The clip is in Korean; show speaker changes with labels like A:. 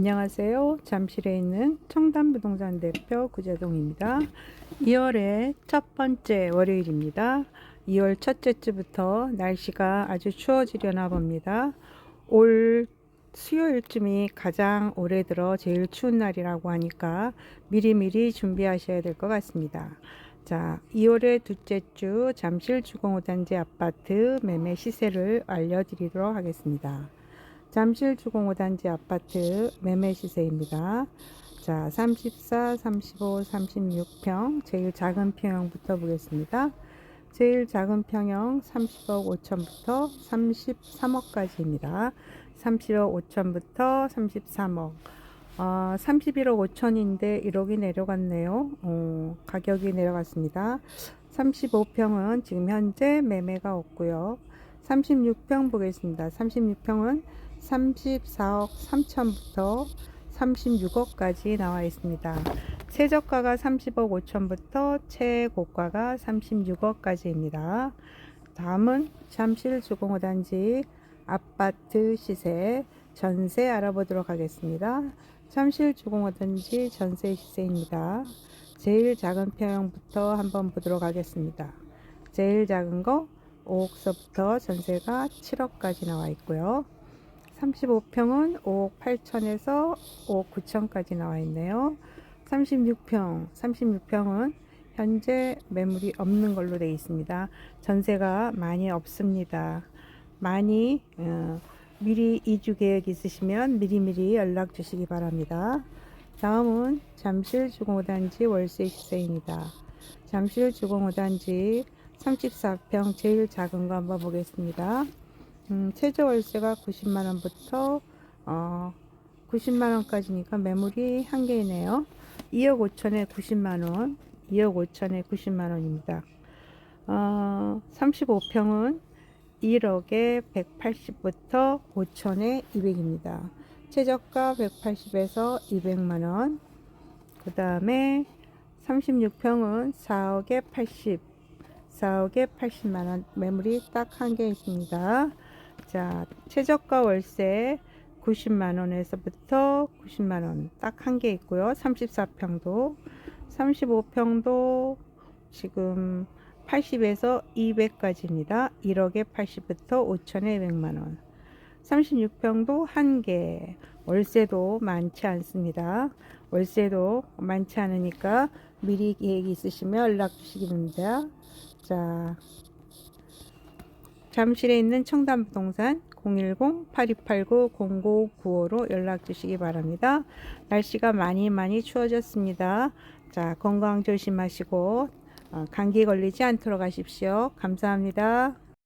A: 안녕하세요. 잠실에 있는 청담부동산 대표 구재동입니다. 2월의 첫 번째 월요일입니다. 2월 첫째 주부터 날씨가 아주 추워지려나 봅니다. 올 수요일쯤이 가장 올해 들어 제일 추운 날이라고 하니까 미리미리 준비하셔야 될 것 같습니다. 자, 2월의 둘째 주 잠실 주공호단지 아파트 매매 시세를 알려드리도록 하겠습니다. 잠실 주공호단지 아파트 매매 시세입니다. 자, 34, 35, 36평 제일 작은 평형부터 보겠습니다. 제일 작은 평형 30억 5천부터 33억까지입니다. 30억 5천부터 33억. 어, 31억 5천인데 1억이 내려갔네요. 어, 가격이 내려갔습니다. 35평은 지금 현재 매매가 없고요. 36평 보겠습니다. 36평은 34억 3천부터 36억까지 나와 있습니다. 최저가가 30억 5천부터 최고가가 36억까지입니다. 다음은 잠실 주공호단지 아파트 시세 전세 알아보도록 하겠습니다. 잠실 주공호단지 전세 시세입니다. 제일 작은 평형부터 한번 보도록 하겠습니다. 제일 작은 거 5억서부터 전세가 7억까지 나와 있고요. 35평은 5억 8천에서 5억 9천까지 나와 있네요. 36평, 36평은 현재 매물이 없는 걸로 되어 있습니다. 전세가 많이 없습니다. 많이 어, 미리 이주 계획 있으시면 미리미리 연락 주시기 바랍니다. 다음은 잠실 주공호단지 월세 시세입니다. 잠실 주공호단지 34평 제일 작은 거 한번 보겠습니다. 음, 최저 월세가 90만 원부터 어, 90만 원까지니까 매물이 한 개이네요. 2억 5천에 90만 원, 2억 5천에 90만 원입니다. 어, 35평은 1억에 180부터 5천에 200입니다. 최저가 180에서 200만 원. 그 다음에 36평은 4억에 80, 4억에 80만 원 매물이 딱 한 개 있습니다. 자, 최저가 월세 90만 원에서부터 90만 원 딱 한 개 있고요. 34평도 35평도 지금 80에서 200까지입니다. 1억에 80부터 5천에 200만 원. 36평도 한 개. 월세도 많지 않습니다. 월세도 많지 않으니까 미리 계획이 있으시면 연락 주시기 바랍니다. 자, 잠실에 있는 청담부동산 010-8289-0995로 연락 주시기 바랍니다. 날씨가 많이 많이 추워졌습니다. 자, 건강 조심하시고 어, 감기 걸리지 않도록 하십시오. 감사합니다.